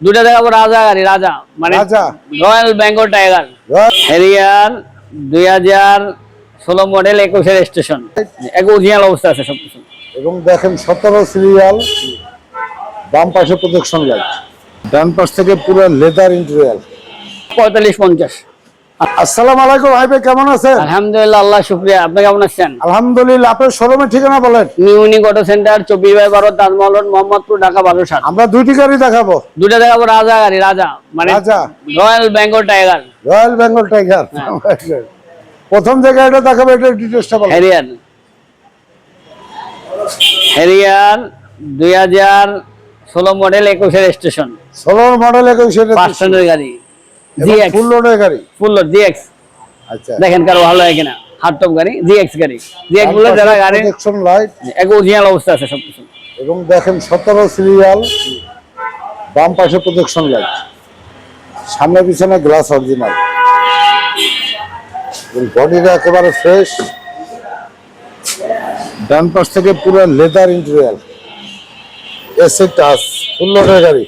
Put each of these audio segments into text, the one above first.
দুটা দেখাবো রাজা গাড়ি রাজা মানে। রয়্যাল বেঙ্গল টাইগার হেরিয়ার দুই হাজার ষোলো মডেল একুশের স্টেশন এক অরিজিনাল অবস্থা আছে সবকিছু এবং দেখেন সতেরো সিরিয়াল বাম পাশে প্রোটেকশন লাইট ডান পাশ থেকে পুরো লেদার ইন্টেরিয়াল পঁয়তাল্লিশ পঞ্চাশ। আসসালামু আলাইকুম ভাই কেমন আছেন? আলহামদুলিল্লাহ আল্লাহ শুক্রিয়া। আপনি কেমন আছেন? আলহামদুলিল্লাহ আপনার শোরুমের ঠিকানা বলেন। নিউ ইউনিক অটো সেন্টার চব্বিশ বাই বারো তাজমহল রোড, মোহাম্মদপুর ঢাকা বারো সাত আমরা দুইটি গাড়ি দেখাবো। দুটা দেখাবো রাজা গাড়ি রাজা। মানে রাজা। Royal Bengal tiger. Royal Bengal tiger. প্রথম যে গাড়িটা দেখাবো এটা ডিটেলসটা বলেন। হ্যারিয়ার। হ্যারিয়ার দুই হাজার ষোলো মডেল একুশের স্টেশন। ষোলো মডেল একুশ পাঁচ টনের গাড়ি। জিএক্স ফুল লোডের গাড়ি? ফুল লোড জিএক্স আচ্ছা। দেখেন কারও ভালো হয় কিনা? গাড়ি জিএক্স গাড়ি। জিএক্স বলে যারা গাড়ি প্রোটেকশন লাইট এক অরিজিনাল অবস্থা আছে সবকিছু। এবং দেখেন সতেরো সিরিয়াল বাম পাশে প্রোটেকশন লাইট সামনে পিছনে গ্লাস অরিজিনাল বডিটা একেবারে ফ্রেশ ডান পাশ থেকে পুরো লেদার ইন্টেরিয়াল এসে টাচ ফুল লোডের গাড়ি।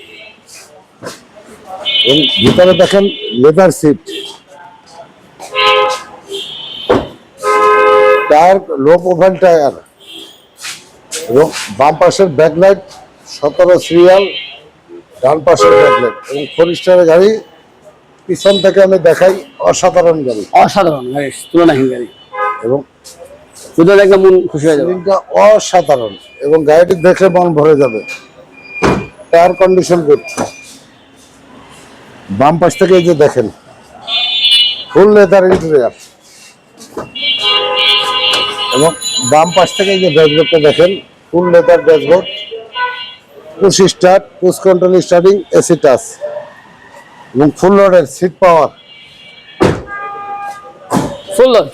এবং ভিতরে দেখেন leather seat tyre low profile tyre এবং বাম পাশের ব্যাকলাইট সতেরো সিরিয়াল ডান পাশের ব্যাকলাইট এবং ফরিস্টারের গাড়ি পিছন থেকে আমি দেখাই অসাধারণ গাড়ি। অসাধারণ গাড়ি তুলনাহীন গাড়ি। এবং মন খুশি হয়ে যাবে। অসাধারণ এবং গাড়িটি দেখে মন ভরে যাবে। টায়ার কন্ডিশন গুড বাম পাশ থেকে এই যে দেখেন ফুল লেদার ইন্টেরিয়ার এবং বাম পাশ থেকে এই যে ড্যাশবোর্ডটা দেখেন full leather dashboard push start push control starting AC touch এবং ফুল লোডের সিট পাওয়ার ফুল লোড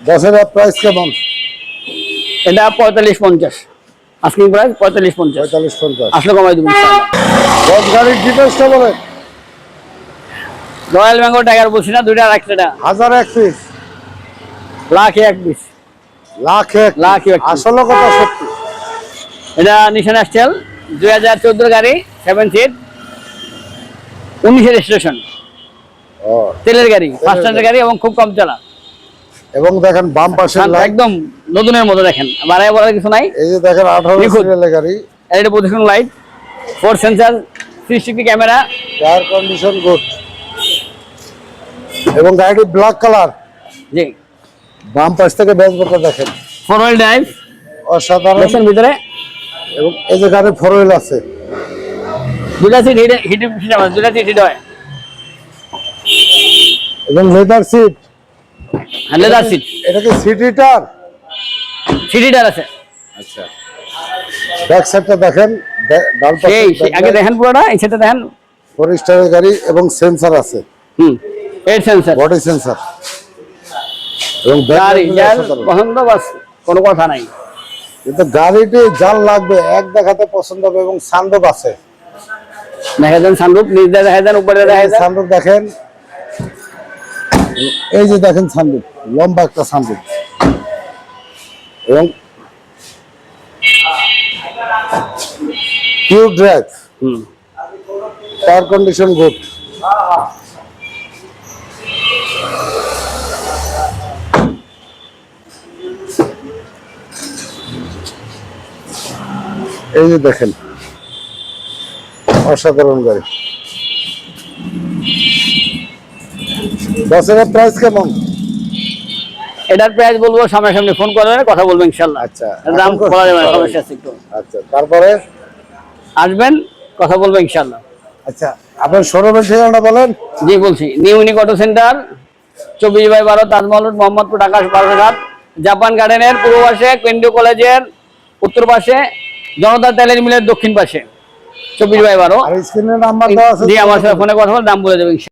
দশ হাজার প্রাইস কেমন? এটা পঁয়তাল্লিশ পঞ্চাশ। আস্কিং প্রাইস পঁয়তাল্লিশ পঞ্চাশ। পঁয়তাল্লিশ পঞ্চাশ। আসলে কমাই দেবো। দশ গাড়ির ডিটেলসটা বলেন। রয়্যাল বেঙ্গল টাইগার বলছি না দুইটা আর একটা হাজার এক পিস লাখ এক পিস লাখ এক লাখ এক। আসলে কথা সত্যি। এটা নিশান আসছেল দুই হাজার চোদ্দোর গাড়ি সেভেন সিট উনিশের স্টেশন তেলের গাড়ি ফার্স্ট স্ট্যান্ডার্ড গাড়ি। এবং খুব কম চালা। এবং দেখেন বাম লাইট একদম নতুনের মতো দেখেন বাড়াই বলার কিছু নাই। এই যে দেখেন আঠারো নিখুঁত। সিরিয়ালের গাড়ি। আর এটা প্রদূষণ light four sensor three sixty camera tyre condition good এবং গাড়িটি ব্ল্যাক কালার। জি। বাম পাশ থেকে ড্যাশবোর্ডটা দেখেন। ফোর হুইল ড্রাইভ অসাধারণ। দেখছেন ভিতরে। এবং এই যে গাড়ি ফোর হুইল আছে। দুটা সিট হিট হিট হিট আমার দুটা সিট হিট হয়। এবং লেদার সিট লেদার সিট এটা কি সিট হিটার সিট হিটার আছে। আচ্ছা। ব্যাক সাইডটা দেখেন। ডান সেই আগে দেখেন পুরোটা এই সেটা দেখেন। ফোর স্টারের গাড়ি এবং সেন্সার আছে। Hmm. Eight sensor body sensor এবং গাড়ি ব্যাকলাইটগুলো যার অসাধারণ। পছন্দ বাস কোনো কথা নাই। কিন্তু গাড়িটি যার লাগবে এক দেখাতে পছন্দ হবে এবং সানরুফ আছে। দেখা যান সানরূপ নিচ দেখা যান উপরে দেখা যান সানরুফ দেখেন এই যে দেখেন সানরুফ লম্বা একটা সানরুফ এবং pure drive hmm. Tyre condition good এই যে দেখেন অসাধারণ গাড়ি। দশ হাজার প্রাইস কেমন? এটার প্রাইস বলব সামনাসামনি ফোন করবেন কথা বলব ইনশাল্লাহ। আচ্ছা দাম বলা যাবে না কথা সমস্যা আছে একটু। আচ্ছা তারপরে? আসবেন কথা বলব ইনশাল্লাহ। আচ্ছা আপনার শোরুমের ঠিকানা বলেন। জি বলছি নিউ ইউনিক অটো সেন্টার চব্বিশ বাই বারো তাজমহল রোড, মোহাম্মদপুর ঢাকা বারোশো সাত জাপান গার্ডেনের পূর্ব পাশে কেন্দ্রীয় কলেজের উত্তর পাশে জনতা তেলের মিলের দক্ষিণ পাশে। চব্বিশ বাই বারো। জি আমার সাথে ফোনে কথা বলে দাম বলে দেবেন